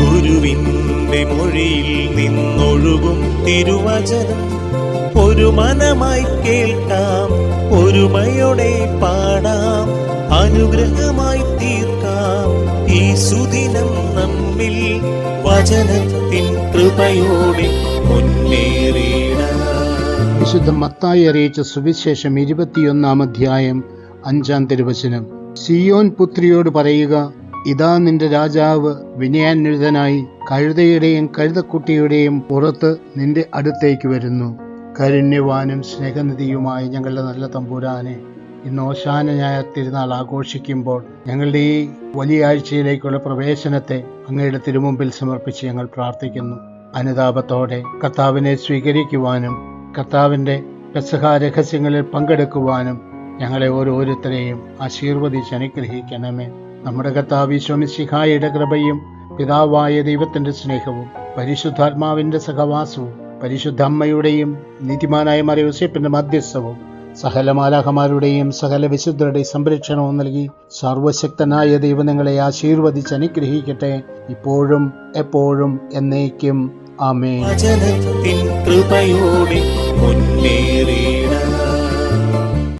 ഗുരുവിന്റെ മൊഴിയിൽ നിന്നൊഴുകും തിരുവചനം. ഒരു മനമായി കേൾക്കാം ഒരുമയോടെ പാടാം അനുഗ്രഹമായി തീർക്കാം. ഈ സുദിനം നമ്മിൽ വചനത്തിൻ കൃപയോടെ വിശുദ്ധ മത്തായി അറിയിച്ച സുവിശേഷം ഇരുപത്തിയൊന്നാം അധ്യായം അഞ്ചാം തിരുവചനം. സിയോൻ പുത്രിയോട് പറയുക ഇതാ നിന്റെ രാജാവ് വിനയാന്വിതനായി കഴുതയുടെയും കഴുതക്കുട്ടിയുടെയും പുറത്ത് നിന്റെ അടുത്തേക്ക് വരുന്നു. കരുണ്യവാനും സ്നേഹനിധിയുമായ ഞങ്ങളുടെ നല്ല തമ്പുരാനെ ഇന്ന് തിരുനാൾ ആഘോഷിക്കുമ്പോൾ ഞങ്ങളുടെ ഈ വലിയ ആഴ്ചയിലേക്കുള്ള പ്രവേശനത്തെ അങ്ങയുടെ തിരുമുമ്പിൽ സമർപ്പിച്ച് ഞങ്ങൾ പ്രാർത്ഥിക്കുന്നു. അനുതാപത്തോടെ കർത്താവിനെ സ്വീകരിക്കുവാനും കർത്താവിന്റെ പെസഹ രഹസ്യങ്ങളിൽ പങ്കെടുക്കുവാനും ഞങ്ങളെ ഓരോരുത്തരെയും ആശീർവദിച്ച് അനുഗ്രഹിക്കണമേ. നമ്മുടെ കർത്താവ് ഈശോമിശിഹായുടെ കൃപയും പിതാവായ ദൈവത്തിന്റെ സ്നേഹവും പരിശുദ്ധാത്മാവിന്റെ സഹവാസവും പരിശുദ്ധ അമ്മയുടെയും നീതിമാനായ മറിയൂസേപ്പിന്റെ മധ്യസ്ഥവും സകല മാലാഹമാരുടെയും സകല വിശുദ്ധരുടെയും സംരക്ഷണവും നൽകി സർവശക്തനായ ദൈവം നിങ്ങളെ ആശീർവദിച്ച് അനുഗ്രഹിക്കട്ടെ. ഇപ്പോഴും എപ്പോഴും എന്നേക്കും. ആമേ കൃപയോടെ